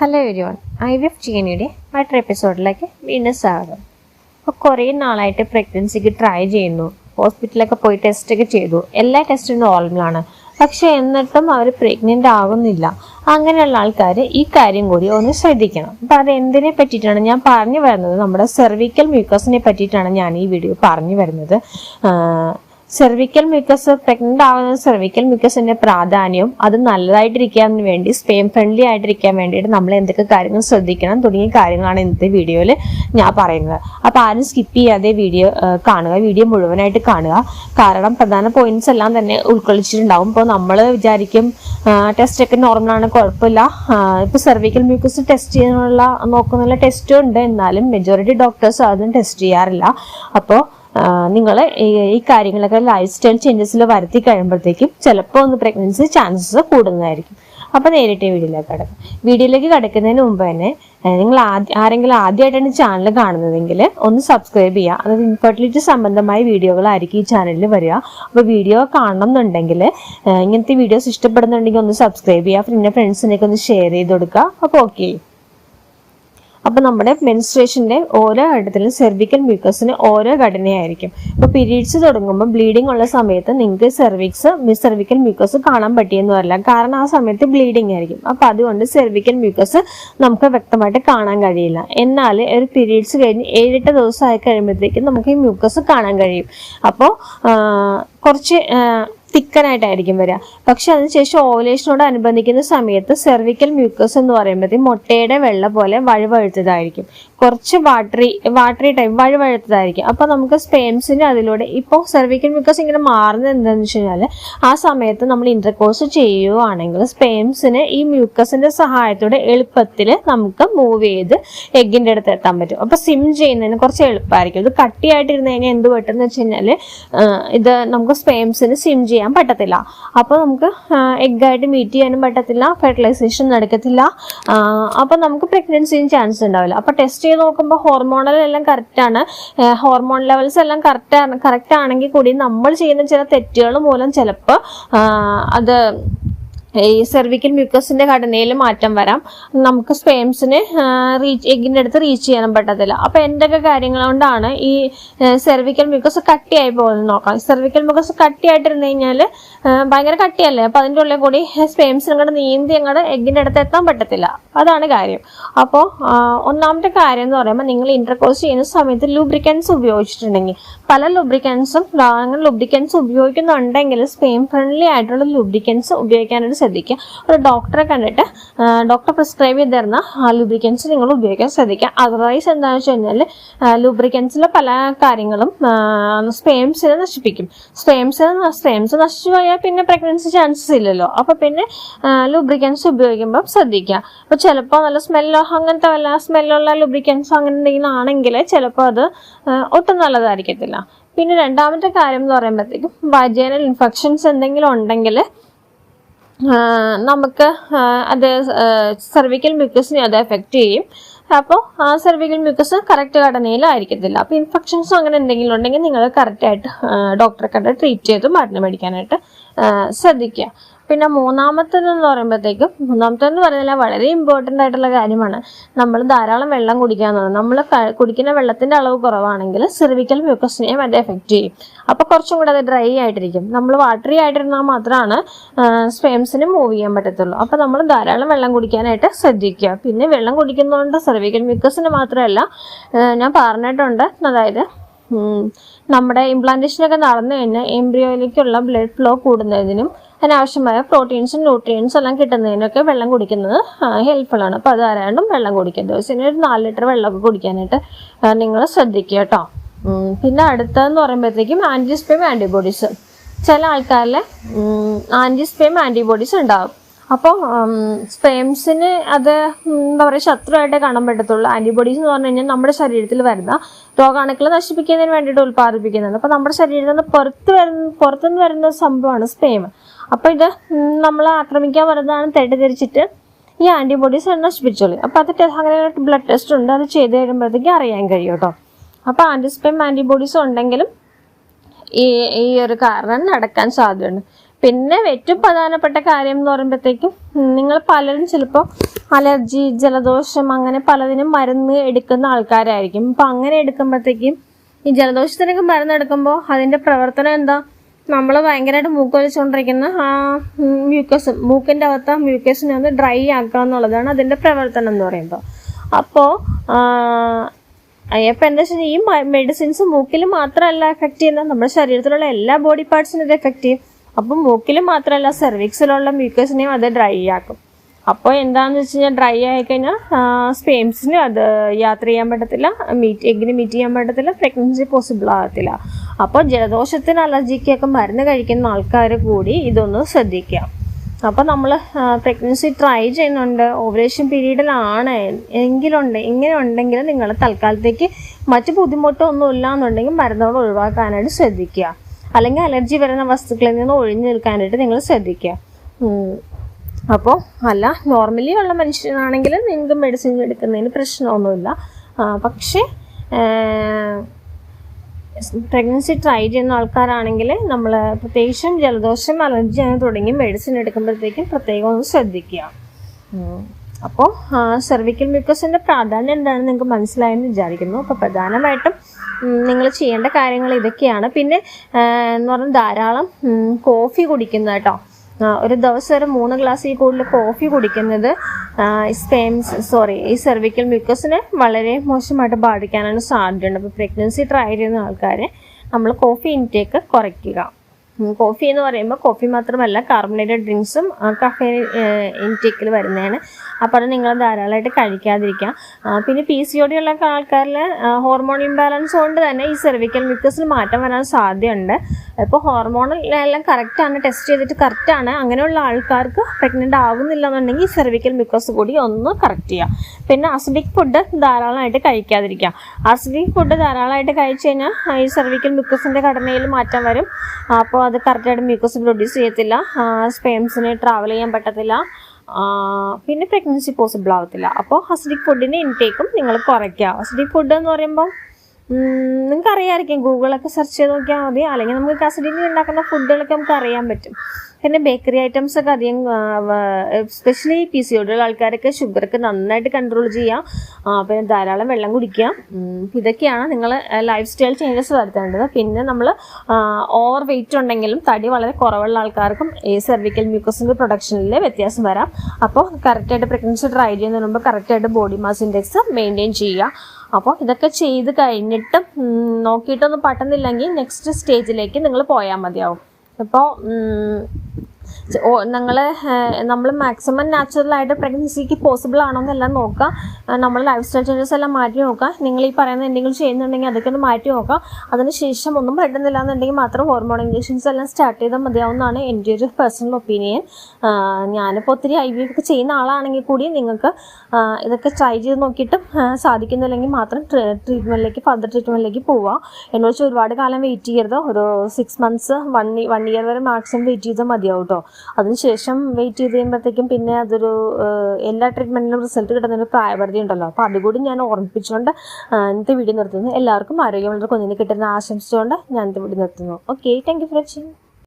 Hello everyone I V F ജിയനിയുടെ മറ്റൊരു എപ്പിസോഡിലേക്ക് വീണ്ടും സ്വാഗതം. അപ്പോൾ കുറേ നാളായിട്ട് പ്രഗ്നൻസിക്ക് ട്രൈ ചെയ്യുന്നു. ഹോസ്പിറ്റലൊക്കെ പോയി ടെസ്റ്റൊക്കെ ചെയ്തു. എല്ലാ ടെസ്റ്റും നോർമലാണ് പക്ഷേ എന്നിട്ടും അവർ പ്രഗ്നന്റ് ആകുന്നില്ല അങ്ങനെയുള്ള ആൾക്കാർ ഈ കാര്യം കൂടി ഒന്ന് ശ്രദ്ധിക്കണം. അപ്പം അത് എന്തിനെ പറ്റിയിട്ടാണ് ഞാൻ പറഞ്ഞു വരുന്നത്? നമ്മുടെ സെർവിക്കൽ മ്യൂക്കസിനെ പറ്റിയിട്ടാണ് ഞാൻ ഈ വീഡിയോ പറഞ്ഞു വരുന്നത്. സെർവിക്കൽ മ്യൂക്കസ് പ്രഗ്നന്റ് ആവുന്ന സെർവിക്കൽ മ്യൂക്കസിന്റെ പ്രാധാന്യവും അത് നല്ലതായിട്ടിരിക്കാൻ വേണ്ടി സ്പെയിം ഫ്രണ്ട്ലി ആയിട്ടിരിക്കാൻ വേണ്ടിയിട്ട് നമ്മൾ എന്തൊക്കെ കാര്യങ്ങൾ ശ്രദ്ധിക്കണം തുടങ്ങിയ കാര്യങ്ങളാണ് ഇന്നത്തെ വീഡിയോയിൽ ഞാൻ പറയുന്നത്. അപ്പോൾ ആരും സ്കിപ്പ് ചെയ്യാതെ വീഡിയോ കാണുക. വീഡിയോ മുഴുവനായിട്ട് കാണുക. കാരണം പ്രധാന പോയിന്റ്സ് എല്ലാം തന്നെ ഉൾക്കൊള്ളിച്ചിട്ടുണ്ടാവും. ഇപ്പോൾ നമ്മൾ വിചാരിക്കും ടെസ്റ്റ് ഒക്കെ നോർമലാണ് കുഴപ്പമില്ല. ഇപ്പോൾ സെർവിക്കൽ മ്യൂക്കസ് ടെസ്റ്റ് ചെയ്യാനുള്ള നോക്കുന്നുള്ള ടെസ്റ്റും ഉണ്ട്. എന്നാലും മെജോറിറ്റി ഡോക്ടേഴ്സ് അതും ടെസ്റ്റ് ചെയ്യാറില്ല. അപ്പോൾ നിങ്ങൾ ഈ കാര്യങ്ങളൊക്കെ ലൈഫ് സ്റ്റൈൽ ചേഞ്ചസിൽ വരുത്തി കഴിയുമ്പോഴത്തേക്കും ചിലപ്പോൾ ഒന്ന് പ്രഗ്നൻസി ചാൻസസ് കൂടുന്നതായിരിക്കും. അപ്പോൾ നേരിട്ട് വീഡിയോയിലേക്ക് കിടക്കും. വീഡിയോയിലേക്ക് കിടക്കുന്നതിന് മുമ്പ് തന്നെ നിങ്ങൾ ആരെങ്കിലും ആദ്യമായിട്ടാണ് ചാനൽ കാണുന്നതെങ്കിൽ ഒന്ന് സബ്സ്ക്രൈബ് ചെയ്യുക. അതായത് ഇൻഫെർട്ടിലിറ്റി സംബന്ധമായ വീഡിയോകളായിരിക്കും ഈ ചാനലിൽ വരിക. അപ്പോൾ വീഡിയോ കാണണം എന്നുണ്ടെങ്കിൽ ഇങ്ങനത്തെ വീഡിയോസ് ഇഷ്ടപ്പെടുന്നുണ്ടെങ്കിൽ ഒന്ന് സബ്സ്ക്രൈബ് ചെയ്യുക. പിന്നെ ഫ്രണ്ട്സിനൊക്കെ ഒന്ന് ഷെയർ ചെയ്ത് കൊടുക്കുക. അപ്പോൾ ഓക്കെ അപ്പോൾ നമ്മുടെ മെൻസ്ട്രേഷന്റെ ഓരോ ഘട്ടത്തിലും സെർവിക്കൽ മ്യൂക്കസിന് ഓരോ ഘടനയായിരിക്കും. ഇപ്പോൾ പിരീഡ്സ് തുടങ്ങുമ്പോൾ ബ്ലീഡിംഗ് ഉള്ള സമയത്ത് നിങ്ങൾക്ക് സെർവിക്സ് സെർവിക്കൽ മ്യൂക്കസ് കാണാൻ പറ്റിയെന്ന് വരില്ല. കാരണം ആ സമയത്ത് ബ്ലീഡിംഗ് ആയിരിക്കും. അപ്പോൾ അതുകൊണ്ട് സെർവിക്കൽ മ്യൂക്കസ് നമുക്ക് വ്യക്തമായിട്ട് കാണാൻ കഴിയില്ല. എന്നാൽ ഒരു പീരീഡ്സ് കഴിഞ്ഞ് ഏഴെട്ട് ദിവസം ആയി കഴിയുമ്പോഴത്തേക്കും നമുക്ക് ഈ മ്യൂക്കസ് കാണാൻ കഴിയും. അപ്പോൾ കുറച്ച് തിക്കനായിട്ടായിരിക്കും വരിക. പക്ഷെ അതിനുശേഷം ഓവലേഷനോട് അനുബന്ധിക്കുന്ന സമയത്ത് സെർവിക്കൽ മ്യൂക്കസ് എന്ന് പറയുമ്പോഴത്തേക്കും മുട്ടയുടെ വെള്ള പോലെ വഴുവഴുത്തതായിരിക്കും. കുറച്ച് വാട്ടറി വാട്ടറി ടൈപ്പ് വഴുവഴുത്തതായിരിക്കും. അപ്പൊ നമുക്ക് സ്പേംസിന് അതിലൂടെ ഇപ്പോൾ സെർവിക്കൽ മ്യൂക്കസ് ഇങ്ങനെ മാറുന്നത് എന്താണെന്ന് വെച്ച് കഴിഞ്ഞാൽ ആ സമയത്ത് നമ്മൾ ഇന്റർകോഴ്സ് ചെയ്യുകയാണെങ്കിൽ സ്പേംസിന് ഈ മ്യൂക്കസിന്റെ സഹായത്തോടെ എളുപ്പത്തിൽ നമുക്ക് മൂവ് ചെയ്ത് എഗ്ഗിന്റെ അടുത്ത് എത്താൻ പറ്റും. അപ്പൊ സിം ചെയ്യുന്നതിന് കുറച്ച് എളുപ്പമായിരിക്കും ഇത് കട്ടിയായിട്ടിരുന്ന് കഴിഞ്ഞാൽ എന്ത് പെട്ടെന്ന് വെച്ച് കഴിഞ്ഞാൽ ഇത് നമുക്ക് സ്പേംസിന് സിം ചെയ്യാൻ പറ്റത്തില്ല. അപ്പോൾ നമുക്ക് എഗ്ഗായിട്ട് മീറ്റ് ചെയ്യാനും പറ്റത്തില്ല ഫെർട്ടിലൈസേഷൻ നടക്കത്തില്ല. അപ്പോൾ നമുക്ക് പ്രഗ്നൻസിയും ചാൻസ് ഉണ്ടാവില്ല. അപ്പോൾ ടെസ്റ്റ് ചെയ്ത് നോക്കുമ്പോൾ ഹോർമോണൽ എല്ലാം കറക്റ്റാണ് ഹോർമോൺ ലെവൽസ് എല്ലാം കറക്റ്റ് കറക്റ്റ് ആണെങ്കിൽ കൂടി നമ്മൾ ചെയ്യുന്ന ചില തെറ്റുകൾ മൂലം ചിലപ്പോൾ അത് ഈ സെർവിക്കൽ മ്യൂക്കസിന്റെ ഘടനയിൽ മാറ്റം വരാം. നമുക്ക് സ്പേംസിന് റീച്ച് എഗിന്റെ അടുത്ത് റീച്ച് ചെയ്യാനും പറ്റത്തില്ല. അപ്പൊ എന്തൊക്കെ കാര്യങ്ങൾ കൊണ്ടാണ് ഈ സെർവിക്കൽ മ്യൂക്കസ് കട്ടിയായി പോകുന്നത് നോക്കാം. സെർവിക്കൽ മ്യൂക്കസ് കട്ടിയായിട്ടിരുന്നു കഴിഞ്ഞാൽ ഭയങ്കര കട്ടിയല്ലേ? അപ്പൊ അതിന്റെ ഉള്ളിൽ കൂടി സ്പേംസിന് അങ്ങോട്ട് നീന്തി അങ്ങോട്ട് എഗിന്റെ അടുത്ത് എത്താൻ പറ്റത്തില്ല. അതാണ് കാര്യം. അപ്പോൾ ഒന്നാമത്തെ കാര്യം എന്ന് പറയുമ്പോൾ നിങ്ങൾ ഇന്റർകോഴ്സ് ചെയ്യുന്ന സമയത്ത് ലൂബ്രിക്കൻസ് ഉപയോഗിച്ചിട്ടുണ്ടെങ്കിൽ പല ലൂബ്രിക്കൻസും ലൂബ്രിക്കൻസ് ഉപയോഗിക്കുന്നുണ്ടെങ്കിൽ സ്പെയിം ഫ്രണ്ട്ലി ആയിട്ടുള്ള ലൂബ്രിക്കൻസ് ഉപയോഗിക്കാനായിട്ട് ശ്രദ്ധിക്കുക. ഒരു ഡോക്ടറെ കണ്ടിട്ട് ഡോക്ടർ പ്രിസ്ക്രൈബ് ചെയ്ത് തരുന്ന ലൂബ്രിക്കൻസ് നിങ്ങൾ ഉപയോഗിക്കാൻ ശ്രദ്ധിക്കുക. അതർവൈസ് എന്താണെന്ന് വെച്ച് കഴിഞ്ഞാൽ ലൂബ്രിക്കൻസിലെ പല കാര്യങ്ങളും സ്പേംസിനെ നശിപ്പിക്കും. സ്പേംസിനെ സ്പേംസ് നശിച്ചു പോയാൽ പിന്നെ പ്രഗ്നൻസി ചാൻസസ് ഇല്ലല്ലോ. അപ്പൊ പിന്നെ ലൂബ്രിക്കൻസ് ഉപയോഗിക്കുമ്പോൾ ശ്രദ്ധിക്കുക. അപ്പോൾ ചിലപ്പോൾ നല്ല സ്മെല്ലോ അങ്ങനത്തെ വല്ല സ്മെല്ലുള്ള ലൂബ്രിക്കൻസോ അങ്ങനെ എന്തെങ്കിലും ആണെങ്കിൽ ചിലപ്പോൾ അത് ഒട്ടും നല്ലതായിരിക്കത്തില്ല. പിന്നെ രണ്ടാമത്തെ കാര്യം എന്ന് പറയുമ്പോഴത്തേക്കും വജേനൽ ഇൻഫെക്ഷൻസ് എന്തെങ്കിലും ഉണ്ടെങ്കിൽ നമുക്ക് അത് സെർവിക്കൽ മ്യൂക്കസിനെ അത് എഫക്റ്റ് ചെയ്യും. അപ്പോൾ ആ സെർവിക്കൽ മ്യൂക്കസ് കറക്റ്റ് ഘടനയിലായിരിക്കത്തില്ല. അപ്പോൾ ഇൻഫെക്ഷൻസോ അങ്ങനെ എന്തെങ്കിലും ഉണ്ടെങ്കിൽ നിങ്ങൾ കറക്റ്റായിട്ട് ഡോക്ടറെ കണ്ട് ട്രീറ്റ് ചെയ്ത് മരുന്ന് മേടിക്കാനായിട്ട് ശ്രദ്ധിക്കുക. പിന്നെ മൂന്നാമത്തേതെന്ന് പറയുമ്പോഴത്തേക്കും മൂന്നാമത്തേന്ന് പറയുന്നില്ല വളരെ ഇമ്പോർട്ടന്റ് ആയിട്ടുള്ള കാര്യമാണ്. നമ്മൾ ധാരാളം വെള്ളം കുടിക്കുക എന്നുള്ളത് നമ്മൾ കുടിക്കുന്ന വെള്ളത്തിന്റെ അളവ് കുറവാണെങ്കിൽ സെർവിക്കൽ മ്യൂക്കസിനെയും അത് എഫക്റ്റ് ചെയ്യും. അപ്പോൾ കുറച്ചും കൂടെ അത് ഡ്രൈ ആയിട്ടിരിക്കും. നമ്മൾ വാട്ടറി ആയിട്ടിരുന്നാൽ മാത്രമാണ് സ്പെംസിന് മൂവ് ചെയ്യാൻ പറ്റത്തുള്ളൂ. അപ്പോൾ നമ്മൾ ധാരാളം വെള്ളം കുടിക്കാനായിട്ട് ശ്രദ്ധിക്കുക. പിന്നെ വെള്ളം കുടിക്കുന്നതുകൊണ്ട് സെർവിക്കൽ മ്യൂക്കസിന് മാത്രമല്ല ഞാൻ പറഞ്ഞിട്ടുണ്ട്. അതായത് നമ്മുടെ ഇംപ്ലാന്റേഷനൊക്കെ നടന്നു കഴിഞ്ഞാൽ എംബ്രിയോയിലേക്കുള്ള ബ്ലഡ് ഫ്ലോ കൂടുന്നതിനും അതിനാവശ്യമായ പ്രോട്ടീൻസും ന്യൂട്രിയൻസും എല്ലാം കിട്ടുന്നതിനൊക്കെ വെള്ളം കുടിക്കുന്നത് ഹെൽപ്ഫുൾ ആണ്. അപ്പോൾ അത് ആരാണ്ടും വെള്ളം കുടിക്കുക ദിവസം ഒരു നാല് ലിറ്റർ വെള്ളമൊക്കെ കുടിക്കാനായിട്ട് നിങ്ങൾ ശ്രദ്ധിക്കുക കേട്ടോ. പിന്നെ അടുത്തതെന്ന് പറയുമ്പോഴത്തേക്കും ആന്റിസ്പെം ആന്റിബോഡീസ് ചില ആൾക്കാരിലെ ആന്റിസ്പെം ആന്റിബോഡീസ് ഉണ്ടാവും. അപ്പോൾ സ്പെംസിന് അത് എന്താ പറയുക ശത്രുവായിട്ട് കാണാൻ പറ്റത്തുള്ളൂ. ആന്റിബോഡീസ് എന്ന് പറഞ്ഞു കഴിഞ്ഞാൽ നമ്മുടെ ശരീരത്തിൽ വരുന്ന രോഗാണുക്കളെ നശിപ്പിക്കുന്നതിന് വേണ്ടിയിട്ട് ഉൽപ്പാദിപ്പിക്കുന്നത്. അപ്പോൾ നമ്മുടെ ശരീരത്തിൽ നിന്ന് പുറത്ത് വരുന്ന പുറത്തുനിന്ന് വരുന്ന സംഭവമാണ് സ്പെയിം അപ്പോൾ ഇത് നമ്മളെ ആക്രമിക്കാൻ വരുന്നതാണ് തെറ്റിദ്ധരിച്ചിട്ട് ഈ ആന്റിബോഡീസ് നശിപ്പിച്ചോളൂ അപ്പോൾ അത് അങ്ങനെ ബ്ലഡ് ടെസ്റ്റ് ഉണ്ട്. അത് ചെയ്ത് കഴിയുമ്പോഴത്തേക്ക് അറിയാൻ കഴിയും കേട്ടോ. അപ്പോൾ ആന്റിസ്പെം ആന്റിബോഡീസ് ഉണ്ടെങ്കിലും ഈ ഈ ഒരു കാരണം നടക്കാൻ സാധ്യതയുണ്ട്. പിന്നെ ഏറ്റവും പ്രധാനപ്പെട്ട കാര്യം എന്ന് പറയുമ്പോഴത്തേക്കും നിങ്ങൾ പലരും ചിലപ്പോൾ അലർജി ജലദോഷം അങ്ങനെ പലതിനും മരുന്ന് എടുക്കുന്ന ആൾക്കാരായിരിക്കും. അപ്പം അങ്ങനെ എടുക്കുമ്പോഴത്തേക്കും ഈ ജലദോഷത്തിനൊക്കെ മരുന്ന് എടുക്കുമ്പോൾ അതിന്റെ പ്രവർത്തനം എന്താ? നമ്മൾ ഭയങ്കരമായിട്ട് മൂക്കൊലിച്ചുകൊണ്ടിരിക്കുന്ന ആ മ്യൂക്കസ് മൂക്കിന്റെ അകത്ത് മ്യൂക്കസിനെ ഒന്ന് ഡ്രൈ ആക്കുക എന്നുള്ളതാണ് അതിന്റെ പ്രവർത്തനം എന്ന് പറയുമ്പോൾ അപ്പോൾ അപ്പം എന്താ വെച്ചാൽ ഈ മെഡിസിൻസ് മൂക്കിൽ മാത്രമല്ല എഫക്റ്റ് ചെയ്യുന്നത്. നമ്മുടെ ശരീരത്തിലുള്ള എല്ലാ ബോഡി പാർട്സിനും ഇത് എഫക്റ്റ് ചെയ്യും. അപ്പം മൂക്കിൽ മാത്രമല്ല സെർവിക്സിലുള്ള മ്യൂക്കസിനെയും അത് ഡ്രൈ ആക്കും. അപ്പോൾ എന്താണെന്ന് വെച്ച് കഴിഞ്ഞാൽ ഡ്രൈ ആയിക്കഴിഞ്ഞാൽ സ്പേംസിന് അത് യാത്ര ചെയ്യാൻ പറ്റത്തില്ല മീറ്റ് എഗ്ഗിന് മീറ്റ് ചെയ്യാൻ പറ്റത്തില്ല പ്രഗ്നൻസി പോസിബിൾ ആകത്തില്ല. അപ്പോൾ ജലദോഷത്തിന് അലർജിക്കൊക്കെ മരുന്ന് കഴിക്കുന്ന ആൾക്കാർ കൂടി ഇതൊന്ന് ശ്രദ്ധിക്കുക. അപ്പോൾ നമ്മൾ പ്രഗ്നൻസി ട്രൈ ചെയ്യുന്നുണ്ട്. ഓവറേഷൻ പീരീഡിലാണ് എങ്കിലുണ്ട് ഇങ്ങനെ ഉണ്ടെങ്കിൽ നിങ്ങൾ തൽക്കാലത്തേക്ക് മറ്റു ബുദ്ധിമുട്ടൊന്നും ഇല്ല എന്നുണ്ടെങ്കിൽ മരുന്നുകൾ ഒഴിവാക്കാനായിട്ട് ശ്രദ്ധിക്കുക. അല്ലെങ്കിൽ അലർജി വരുന്ന വസ്തുക്കളിൽ നിന്ന് ഒഴിഞ്ഞു നിൽക്കാനായിട്ട് നിങ്ങൾ ശ്രദ്ധിക്കുക. അപ്പോൾ അല്ല നോർമലി ഉള്ള മനുഷ്യനാണെങ്കിൽ നിങ്ങൾക്ക് മെഡിസിൻ എടുക്കുന്നതിന് പ്രശ്നമൊന്നുമില്ല. പക്ഷേ പ്രഗ്നൻസി ട്രൈ ചെയ്യുന്ന ആൾക്കാരാണെങ്കിൽ നമ്മൾ പ്രത്യേകിച്ചും ജലദോഷം അലർജി അങ്ങനെ തുടങ്ങി മെഡിസിൻ എടുക്കുമ്പോഴത്തേക്കും പ്രത്യേകം ഒന്ന് ശ്രദ്ധിക്കുക. അപ്പോൾ സെർവിക്കൽ മ്യൂക്കസിന്റെ പ്രാധാന്യം എന്താണെന്ന് നിങ്ങൾക്ക് മനസ്സിലായെന്ന് വിചാരിക്കുന്നു. അപ്പോൾ പ്രധാനമായിട്ടും നിങ്ങൾ ചെയ്യേണ്ട കാര്യങ്ങൾ ഇതൊക്കെയാണ്. പിന്നെ എന്ന് പറഞ്ഞാൽ ധാരാളം കോഫി കുടിക്കുന്നത് കേട്ടോ. ഒരു ദിവസം ഒരു മൂന്ന് ഗ്ലാസ്സിൽ കൂടുതൽ കോഫി കുടിക്കുന്നത് സ്പെയിംസ് സോറി ഈ സെർവിക്കൽ മ്യൂക്കസിനെ വളരെ മോശമായിട്ട് ബാധിക്കാനാണ് സാധ്യതയുണ്ട്. അപ്പോൾ പ്രഗ്നൻസി ട്രൈ ചെയ്യുന്ന ആൾക്കാരെ നമ്മൾ കോഫി ഇൻടേക്ക് കുറയ്ക്കുക. കോഫി എന്ന് പറയുമ്പോൾ കോഫി മാത്രമല്ല കാർബണേറ്റഡ് ഡ്രിങ്ക്സും കഫേ ഇൻടേക്കിൽ വരുന്നതാണ്. അപ്പോൾ അത് നിങ്ങൾ ധാരാളമായിട്ട് കഴിക്കാതിരിക്കാം. പിന്നെ പി സി ഒ ഡി ഉള്ള ആൾക്കാരിൽ ഹോർമോൺ ഇംബാലൻസ് കൊണ്ട് തന്നെ ഈ സെർവിക്കൽ മിക്കസിൽ മാറ്റം വരാൻ സാധ്യതയുണ്ട്. ഇപ്പോൾ ഹോർമോണൽ എല്ലാം കറക്റ്റാണ് ടെസ്റ്റ് ചെയ്തിട്ട് കറക്റ്റാണ് അങ്ങനെയുള്ള ആൾക്കാർക്ക് പ്രഗ്നന്റ് ആവുന്നില്ല എന്നുണ്ടെങ്കിൽ സെർവിക്കൽ മിക്കസ് കൂടി ഒന്ന് കറക്റ്റ് ചെയ്യുക പിന്നെ അസിഡിക് ഫുഡ് ധാരാളമായിട്ട് കഴിക്കാതിരിക്കുക അസിഡിക് ഫുഡ് ധാരാളമായിട്ട് കഴിച്ചു കഴിഞ്ഞാൽ ഈ സെർവിക്കൽ മിക്കസിന്റെ ഘടനയിൽ മാറ്റം വരും. അപ്പോൾ അത് കറക്റ്റായിട്ട് മ്യൂക്കസ് പ്രൊഡ്യൂസ് ചെയ്യത്തില്ല. സ്പെയിംസിന് ട്രാവൽ ചെയ്യാൻ പറ്റത്തില്ല. പിന്നെ പ്രഗ്നൻസി പോസിബിൾ ആവത്തില്ല. അപ്പോൾ അസിഡിക് ഫുഡിന്റെ ഇൻടേക്കും നിങ്ങൾ കുറയ്ക്കുക. അസിഡിക് ഫുഡ് എന്ന് പറയുമ്പോൾ നിങ്ങൾക്ക് അറിയാമായിരിക്കും ഗൂഗിളൊക്കെ സെർച്ച് ചെയ്ത് നോക്കിയാൽ മതി. അല്ലെങ്കിൽ നമുക്ക് കസ്റ്റഡിയിൽ ഉണ്ടാക്കുന്ന ഫുഡുകളൊക്കെ നമുക്ക് അറിയാൻ പറ്റും. പിന്നെ ബേക്കറി ഐറ്റംസ് ഒക്കെ അധികം എസ്പെഷ്യലി പി സി ഒടിയുള്ള ആൾക്കാരൊക്കെ ഷുഗറൊക്കെ നന്നായിട്ട് കൺട്രോൾ ചെയ്യാം. പിന്നെ ധാരാളം വെള്ളം കുടിക്കുക ഇതൊക്കെയാണ് നിങ്ങൾ ലൈഫ് സ്റ്റൈൽ ചേഞ്ചസ് വരുത്തേണ്ടത്. പിന്നെ നമ്മൾ ഓവർ വെയിറ്റ് ഉണ്ടെങ്കിലും തടി വളരെ കുറവുള്ള ആൾക്കാർക്കും ഈ സെർവിക്കൽ മ്യൂക്കസിന്റെ പ്രൊഡക്ഷനിൽ വ്യത്യാസം വരാം. അപ്പോൾ കറക്റ്റായിട്ട് പ്രഗ്നൻസി ട്രൈ ചെയ്യുന്നതിന് മുമ്പ് കറക്റ്റായിട്ട് ബോഡി മാസ് ഇൻഡെക്സ് മെയിന്റെയിൻ ചെയ്യുക. അപ്പോൾ ഇതൊക്കെ ചെയ്ത് കഴിഞ്ഞിട്ട് നോക്കിയിട്ടൊന്നും പറ്റുന്നില്ലെങ്കിൽ നെക്സ്റ്റ് സ്റ്റേജിലേക്ക് നിങ്ങൾ പോയാൽ മതിയാവും. ഇപ്പോൾ നിങ്ങൾ നമ്മൾ മാക്സിമം നാച്ചുറൽ ആയിട്ട് പ്രഗ്നൻസിക്ക് പോസിബിൾ ആണോ എന്നെല്ലാം നോക്കുക നമ്മൾ ലൈഫ് സ്റ്റൈൽ ചേഞ്ചസ് എല്ലാം മാറ്റി നോക്കുക നിങ്ങൾ ഈ പറയുന്ന എന്തെങ്കിലും ചെയ്യുന്നുണ്ടെങ്കിൽ അതൊക്കെ ഒന്ന് മാറ്റി നോക്കുക അതിനുശേഷം ഒന്നും പറ്റുന്നില്ല എന്നുണ്ടെങ്കിൽ മാത്രം ഹോർമോൺ ഇഞ്ചക്ഷൻസ് എല്ലാം സ്റ്റാർട്ട് ചെയ്താൽ മതിയാവുന്നതാണ് എന്റെ ഒരു പേഴ്സണൽ ഒപ്പീനിയൻ ഞാനിപ്പോൾ ഒത്തിരി ഐ വി ഒക്കെ ചെയ്യുന്ന ആളാണെങ്കിൽ കൂടി നിങ്ങൾക്ക് ഇതൊക്കെ ട്രൈ ചെയ്ത് നോക്കിയിട്ടും സാധിക്കുന്നില്ലെങ്കിൽ മാത്രം ട്രീറ്റ്മെന്റിലേക്ക് ഫർദർ ട്രീറ്റ്മെന്റിലേക്ക് പോവുക എന്നുവെച്ചാൽ വെച്ചാൽ ഒരുപാട് കാലം വെയിറ്റ് ചെയ്യരുത്. ഒരു six months one one year വരെ മാക്സിമം വെയിറ്റ് ചെയ്താൽ മതിയാവും കേട്ടോ അതിനുശേഷം വെയിറ്റ് ചെയ്ത് കഴിയുമ്പോഴത്തേക്കും പിന്നെ അതൊരു എല്ലാ ട്രീറ്റ്മെന്റിനും റിസൾട്ട് കിട്ടുന്നതിന് പ്രായപരിധി ഉണ്ടല്ലോ. അപ്പോൾ അതുകൂടി ഞാൻ ഓർമ്മിപ്പിച്ചുകൊണ്ട് ഇന്നത്തെ വീഡിയോ നിർത്തുന്നു. എല്ലാവർക്കും ആരോഗ്യമുള്ള കുഞ്ഞിനെ കിട്ടുന്ന ആശംസിച്ചുകൊണ്ട് ഞാൻ ഇന്നത്തെ വീഡിയോ നിർത്തുന്നു. Okay thank you for watching